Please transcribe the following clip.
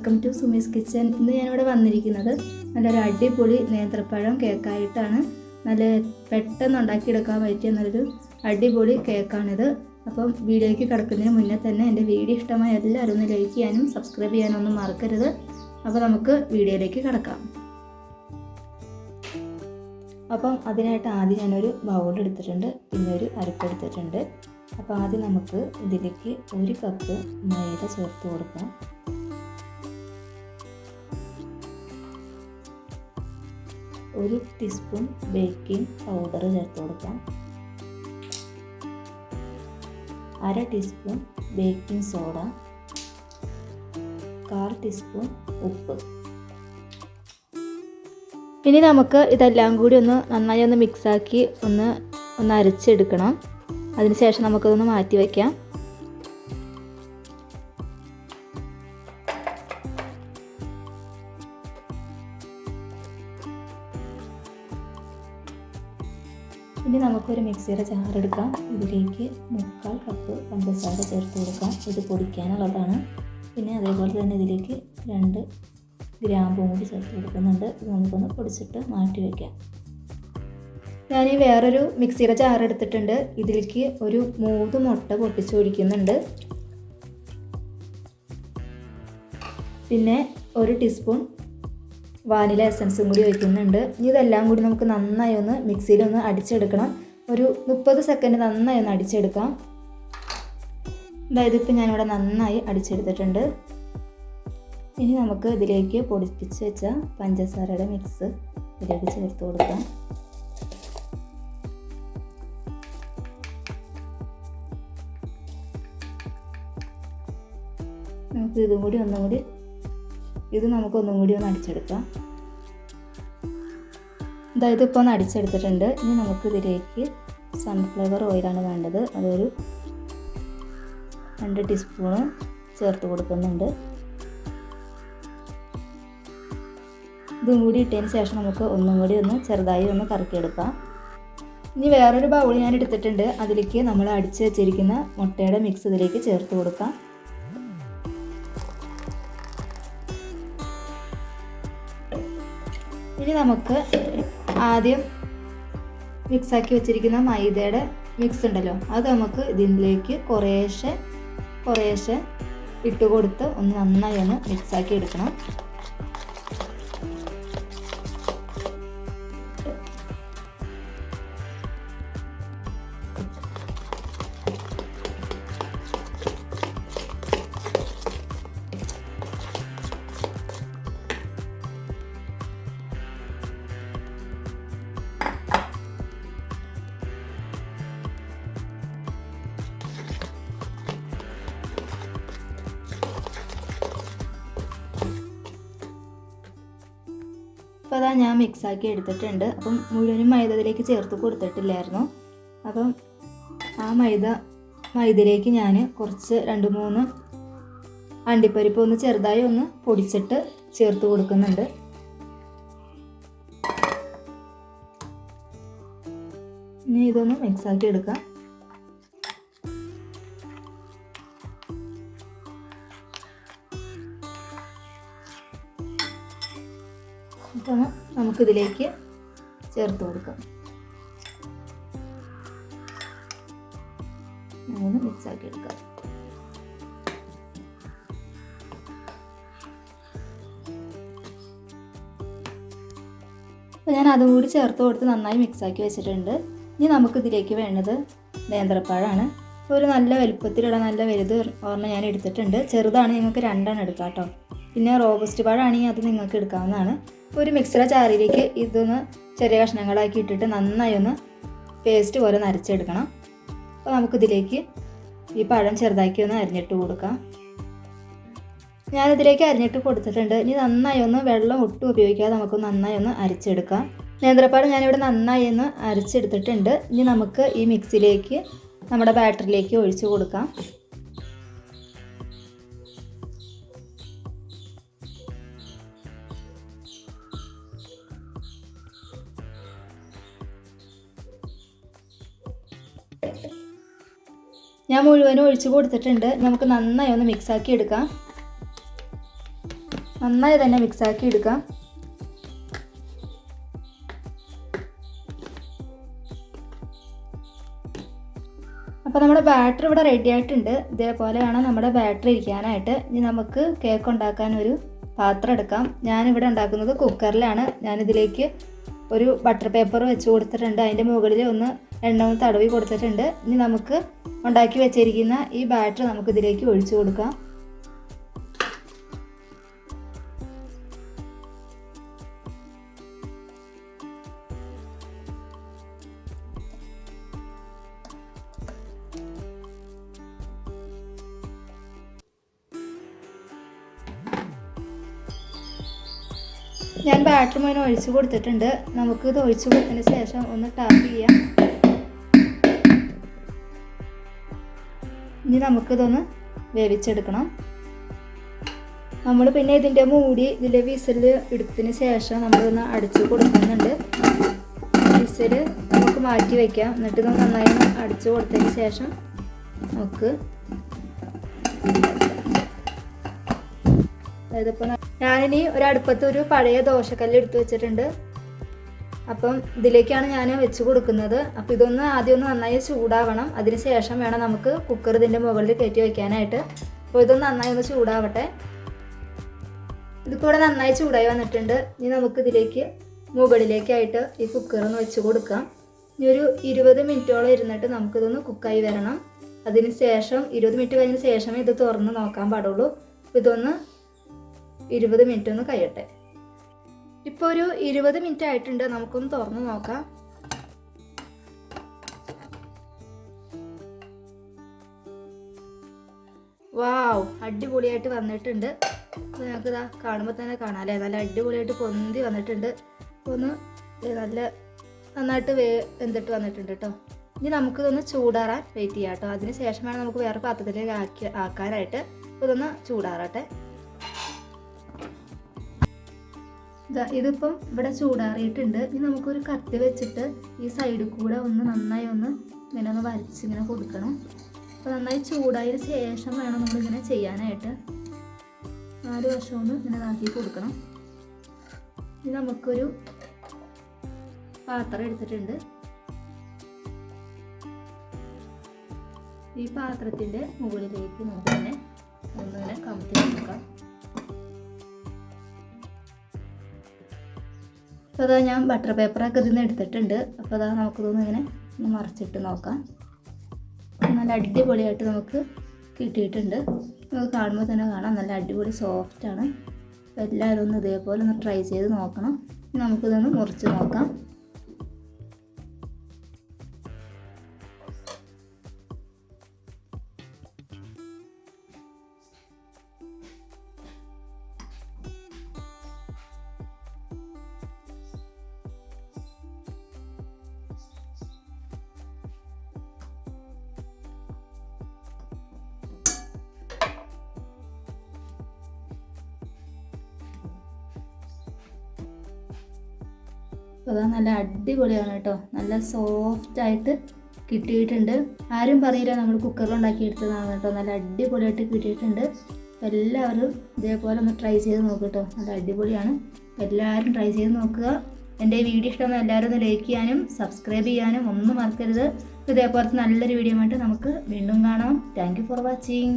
Welcome to Sumi's kitchen ഇന്ന് ഞാനിവിടെ വന്നിരിക്കുന്നത് നല്ലൊരു അടിപൊളി നേന്ത്രപ്പഴം കേക്കായിട്ടാണ്. നല്ല പെട്ടെന്ന് ഉണ്ടാക്കിയെടുക്കാൻ പറ്റിയ നല്ലൊരു അടിപൊളി കേക്കാണിത്. അപ്പം വീഡിയോയ്ക്ക് കിടക്കുന്നതിന് മുന്നേ തന്നെ എന്റെ വീഡിയോ ഇഷ്ടമായ എല്ലാവരും ഒന്ന് ലൈക്ക് ചെയ്യാനും സബ്സ്ക്രൈബ് ചെയ്യാനും ഒന്നും മറക്കരുത്. അപ്പോൾ നമുക്ക് വീഡിയോയിലേക്ക് കിടക്കാം. അപ്പം അതിനായിട്ട് ആദ്യം ഞാനൊരു ബൗൾ എടുത്തിട്ടുണ്ട്. പിന്നെ ഒരു അരപ്പ് എടുത്തിട്ടുണ്ട്. അപ്പോൾ ആദ്യം നമുക്ക് ഇതിലേക്ക് ഒരു കപ്പ് മൈദ ചേർത്ത് കൊടുക്കാം. ഒരു ടീസ്പൂൺ ബേക്കിംഗ് പൗഡർ ചേർത്ത് കൊടുക്കാം. അര ടീസ്പൂൺ ബേക്കിംഗ് സോഡ കാൽ ടീസ്പൂൺ ഉപ്പ്. ഇനി നമുക്ക് ഇതെല്ലാം കൂടി ഒന്ന് നന്നായി ഒന്ന് മിക്സാക്കി ഒന്ന് ഒന്ന് അരച്ചെടുക്കണം. അതിനുശേഷം നമുക്കതൊന്ന് മാറ്റി വയ്ക്കാം നമുക്കൊരു മിക്സിയുടെ ചാറെടുക്കാം ഇതിലേക്ക് മുക്കാൽ കപ്പ് പഞ്ചസാര ചേർത്ത് കൊടുക്കാം. ഇത് പൊടിക്കാനുള്ളതാണ്. പിന്നെ അതേപോലെ തന്നെ ഇതിലേക്ക് രണ്ട് ഗ്രാമ്പും കൂടി ചേർത്ത് കൊടുക്കുന്നുണ്ട്. ഇത് നമുക്കൊന്ന് പൊടിച്ചിട്ട് മാറ്റി വയ്ക്കാം ഞാൻ ഈ വേറൊരു മിക്സിയുടെ ജാർ എടുത്തിട്ടുണ്ട്. ഇതിലേക്ക് ഒരു മൂന്ന് മുട്ട പൊട്ടിച്ച് ഒഴിക്കുന്നുണ്ട്. പിന്നെ ഒരു ടീസ്പൂൺ വാനില എസൻസും കൂടി ഒഴിക്കുന്നുണ്ട്. ഇനി ഇതെല്ലാം കൂടി നമുക്ക് നന്നായി ഒന്ന് മിക്സിയിൽ ഒന്ന് അടിച്ചെടുക്കണം. ഒരു മുപ്പത് സെക്കൻഡ് നന്നായി ഒന്ന് അടിച്ചെടുക്കാം. അതായത് ഇപ്പം ഞാനിവിടെ നന്നായി അടിച്ചെടുത്തിട്ടുണ്ട്. ഇനി നമുക്ക് ഇതിലേക്ക് പൊടിപ്പിച്ച് വെച്ച പഞ്ചസാരയുടെ മിക്സ് ഇതിലേക്ക് ചേർത്ത് കൊടുക്കാം. നമുക്ക് ഇതും കൂടി ഒന്നും കൂടി ഇത് നമുക്ക് ഒന്നും കൂടി ഒന്ന് അടിച്ചെടുക്കാം. അതായത് ഇപ്പോൾ ഒന്ന് അടിച്ചെടുത്തിട്ടുണ്ട്. ഇനി നമുക്ക് ഇതിലേക്ക് സൺഫ്ലവർ ഓയിലാണ് വേണ്ടത്. അതൊരു രണ്ട് ടീസ്പൂണ് ചേർത്ത് കൊടുക്കുന്നുണ്ട്. ഇതും കൂടി ഇട്ടതിന് ശേഷം നമുക്ക് ഒന്നും കൂടി ഒന്ന് ചെറുതായി ഒന്ന് കറക്കിയെടുക്കാം. ഇനി വേറൊരു ബൗൾ ഞാൻ എടുത്തിട്ടുണ്ട്. അതിലേക്ക് നമ്മൾ അടിച്ച് വെച്ചിരിക്കുന്ന മുട്ടയുടെ മിക്സ് ഇതിലേക്ക് ചേർത്ത് കൊടുക്കാം. ഇനി നമുക്ക് ആദ്യം മിക്സാക്കി വെച്ചിരിക്കുന്ന മൈദയുടെ മിക്സ് ഉണ്ടല്ലോ. അത് നമുക്ക് ഇതിലേക്ക് കുറേശ്ശെ കുറേശ്ശെ ഇട്ട് കൊടുത്ത് ഒന്ന് നന്നായി ഒന്ന് മിക്സാക്കി എടുക്കണം. അപ്പോൾ അതാ ഞാൻ മിക്സാക്കി എടുത്തിട്ടുണ്ട്. അപ്പം മുഴുവനും മൈദ ഇതിലേക്ക് ചേർത്ത് കൊടുത്തിട്ടില്ലായിരുന്നു. അപ്പം ആ മൈദ മൈദയിലേക്ക് ഞാൻ കുറച്ച് രണ്ട് മൂന്ന് അണ്ടിപ്പരിപ്പ് ഒന്ന് ചെറുതായി ഒന്ന് പൊടിച്ചിട്ട് ചേർത്ത് കൊടുക്കുന്നുണ്ട്. ഇനി ഇതൊന്ന് മിക്സാക്കി എടുക്കാം. നമുക്കിതിലേക്ക് ചേർത്ത് കൊടുക്കാം. ഒന്ന് മിക്സ് ആക്കി എടുക്കാം. അപ്പോൾ ഞാൻ അതും കൂടി ചേർത്ത് കൊടുത്ത് നന്നായി മിക്സ് ആക്കി വെച്ചിട്ടുണ്ട്. ഇനി നമുക്ക് ഇതിലേക്ക് വേണ്ടത് നേന്ത്രപ്പഴമാണ് ഒരു നല്ല വലുപ്പത്തിലുള്ള നല്ല വലുത് ഒരെണ്ണം ഞാൻ എടുത്തിട്ടുണ്ട്. ചെറുതാണ് നിങ്ങൾക്ക് രണ്ടെണ്ണം എടുക്കാം കേട്ടോ. പിന്നെ റോബസ്റ്റ് പഴമാണെങ്കിൽ അത് നിങ്ങൾക്ക് എടുക്കാവുന്നതാണ്. ഒരു മിക്സറ ചാറിയിലേക്ക് ഇതൊന്ന് ചെറിയ കഷ്ണങ്ങളാക്കി ഇട്ടിട്ട് നന്നായി ഒന്ന് പേസ്റ്റ് പോലെ നരച്ചെടുക്കണം. അപ്പോൾ നമുക്കിതിലേക്ക് ഈ പഴം ചെറുതാക്കി ഒന്ന് അരിഞ്ഞിട്ട് കൊടുക്കാം. ഞാനിതിലേക്ക് അരിഞ്ഞിട്ട് കൊടുത്തിട്ടുണ്ട്. ഇനി നന്നായി ഒന്ന് വെള്ളം ഒട്ടും ഉപയോഗിക്കാതെ നമുക്ക് നന്നായി ഒന്ന് അരിച്ചെടുക്കാം. നേന്ത്രപ്പാട് ഞാനിവിടെ നന്നായി ഒന്ന് അരച്ചെടുത്തിട്ടുണ്ട്. ഇനി നമുക്ക് ഈ മിക്സിയിലേക്ക് നമ്മുടെ ബാറ്ററിലേക്ക് ഒഴിച്ചു കൊടുക്കാം. ഞാൻ മുഴുവനും ഒഴിച്ചു കൊടുത്തിട്ടുണ്ട്. നമുക്ക് നന്നായി ഒന്ന് മിക്സാക്കി എടുക്കാം. നന്നായി തന്നെ മിക്സാക്കി എടുക്കാം. അപ്പോൾ നമ്മുടെ ബാറ്റർ ഇവിടെ റെഡി ആയിട്ടുണ്ട്. ഇതേപോലെ വേണം നമ്മുടെ ബാറ്റർ ഇരിക്കാനായിട്ട്. ഇനി നമുക്ക് കേക്ക് ഉണ്ടാക്കാൻ ഒരു പാത്രം എടുക്കാം. ഞാനിവിടെ ഉണ്ടാക്കുന്നത് കുക്കറിലാണ് ഞാനിതിലേക്ക് ഒരു ബട്ടർ പേപ്പർ വെച്ച് കൊടുത്തിട്ടുണ്ട്. അതിന്റെ മുകളിൽ ഒന്ന് എണ്ണ ഒന്ന് തടവി കൊടുത്തിട്ടുണ്ട്. ഇനി നമുക്ക് ഉണ്ടാക്കി വെച്ചിരിക്കുന്ന ഈ ബാറ്റർ നമുക്ക് ഇതിലേക്ക് ഒഴിച്ചു കൊടുക്കാം. ഞാൻ ബാറ്റർ മുഴുവൻ ഒഴിച്ചു കൊടുത്തിട്ടുണ്ട്. നമുക്കിത് ഒഴിച്ചു കൊടുത്തതിന് ശേഷം ഒന്ന് ടാപ്പ് ചെയ്യാം. ഇനി നമുക്കിതൊന്ന് വേവിച്ചെടുക്കണം. നമ്മൾ പിന്നെ ഇതിന്റെ മൂടി ഇതിന്റെ വിസിൽ എടുത്തതിന് ശേഷം നമ്മളൊന്ന് അടിച്ചു കൊടുക്കുന്നുണ്ട്. വിസിൽ നമുക്ക് മാറ്റി വയ്ക്കാം എന്നിട്ട് ഇത് നന്നായി അടിച്ചു കൊടുത്തതിന് ശേഷം നമുക്ക് അതായത് ഇപ്പോൾ ഞാനിനി ഒരു അടുപ്പത്ത് ഒരു പഴയ ദോശക്കല്ല് എടുത്തു വെച്ചിട്ടുണ്ട്. അപ്പം ഇതിലേക്കാണ് ഞാൻ വെച്ച് കൊടുക്കുന്നത്. അപ്പോൾ ഇതൊന്ന് ആദ്യം ഒന്ന് നന്നായി ചൂടാവണം. അതിന് ശേഷം വേണം നമുക്ക് കുക്കർ ഇതിന്റെ മുകളിൽ കയറ്റി വയ്ക്കാനായിട്ട് അപ്പോൾ ഇതൊന്ന് നന്നായി ഒന്ന് ചൂടാവട്ടെ. ഇതിപ്പോൾ നന്നായി ചൂടായി വന്നിട്ടുണ്ട്. ഇനി നമുക്ക് ഇതിലേക്ക് മുകളിലേക്കായിട്ട് ഈ കുക്കർ ഒന്ന് വെച്ച് കൊടുക്കാം. ഇനി ഒരു ഇരുപത് മിനിറ്റോളം ഇരുന്നിട്ട് നമുക്കിതൊന്ന് കുക്കായി വരണം. അതിന് ശേഷം ഇരുപത് മിനിറ്റ് കഴിഞ്ഞ ശേഷമേ ഇത് തുറന്ന് നോക്കാൻ പാടുള്ളൂ. ഇതൊന്ന് ഇരുപത് മിനിറ്റ് ഒന്ന് കഴിയട്ടെ. ഇപ്പോൾ ഒരു ഇരുപത് മിനിറ്റ് ആയിട്ടുണ്ട്. നമുക്കൊന്ന് തുറന്നു നോക്കാം. വാവ് അടിപൊളിയായിട്ട് വന്നിട്ടുണ്ട്. നിങ്ങൾക്ക് ഇതാ കാണുമ്പോൾ തന്നെ കാണാം അല്ലേ? നല്ല അടിപൊളിയായിട്ട് പൊന്തി വന്നിട്ടുണ്ട്. ഒന്ന് നല്ല നന്നായിട്ട് വേ വെന്തിട്ട് വന്നിട്ടുണ്ട് കേട്ടോ ഇനി നമുക്കിതൊന്ന് ചൂടാറാൻ വെയിറ്റ് ചെയ്യാം കേട്ടോ അതിന് ശേഷം വേണം നമുക്ക് വേറെ പാത്രത്തിലേക്ക് ആക്കി ആക്കാനായിട്ട് ഇതൊന്ന് ചൂടാറട്ടെ. ഇതിപ്പം ഇവിടെ ചൂടാറിയിട്ടുണ്ട്. ഇനി നമുക്കൊരു കത്തി വെച്ചിട്ട് ഈ സൈഡിൽ കൂടെ ഒന്ന് നന്നായി ഒന്ന് ഇങ്ങനെ ഒന്ന് വരച്ച് ഇങ്ങനെ കൊടുക്കണം. അപ്പോൾ നന്നായി ചൂടായതിന് ശേഷം വേണം നമ്മളിങ്ങനെ ചെയ്യാനായിട്ട്. നാല് വർഷം ഒന്ന് ഇങ്ങനെ ഇതാക്കി കൊടുക്കണം. ഇനി നമുക്കൊരു പാത്രം എടുത്തിട്ടുണ്ട്. ഈ പാത്രത്തിന്റെ മുകളിലേക്ക് നമുക്ക് തന്നെ ഒന്നിങ്ങനെ കമത്തി കൊടുക്കാം. അപ്പോൾ അതാ ഞാൻ ബട്ടർ പേപ്പറൊക്കെ ഇതിൽ നിന്ന് എടുത്തിട്ടുണ്ട്. അപ്പോൾ അതാ നമുക്കിതൊന്ന് ഇങ്ങനെ ഒന്ന് മറിച്ചിട്ട് നോക്കാം. നല്ല അടിപൊളിയായിട്ട് നമുക്ക് കിട്ടിയിട്ടുണ്ട്. നമുക്ക് കാണുമ്പോൾ തന്നെ കാണാം. നല്ല അടിപൊളി സോഫ്റ്റാണ് എല്ലാവരും ഒന്ന് ഇതേപോലെ ഒന്ന് ട്രൈ ചെയ്ത് നോക്കണം. നമുക്കിതൊന്ന് മുറിച്ച് നോക്കാം. അപ്പോൾ അതാ നല്ല അടിപൊളിയാണ് കേട്ടോ. നല്ല സോഫ്റ്റ് ആയിട്ട് കിട്ടിയിട്ടുണ്ട്. ആരും പറയില്ല നമ്മൾ കുക്കറിൽ ഉണ്ടാക്കിയെടുത്തതാണ് കേട്ടോ. നല്ല അടിപൊളിയായിട്ട് കിട്ടിയിട്ടുണ്ട്. എല്ലാവരും ഇതേപോലെ ഒന്ന് ട്രൈ ചെയ്ത് നോക്കുക കേട്ടോ. നല്ല അടിപൊളിയാണ്. എല്ലാവരും ട്രൈ ചെയ്ത് നോക്കുക. എന്റെ വീഡിയോ ഇഷ്ടമെന്ന് എല്ലാവരും ഒന്ന് ലൈക്ക് ചെയ്യാനും സബ്സ്ക്രൈബ് ചെയ്യാനും ഒന്നും മറക്കരുത്. ഇതേപോലത്തെ നല്ലൊരു വീഡിയോ ആയിട്ട് നമുക്ക് വീണ്ടും കാണാം. Thank for watching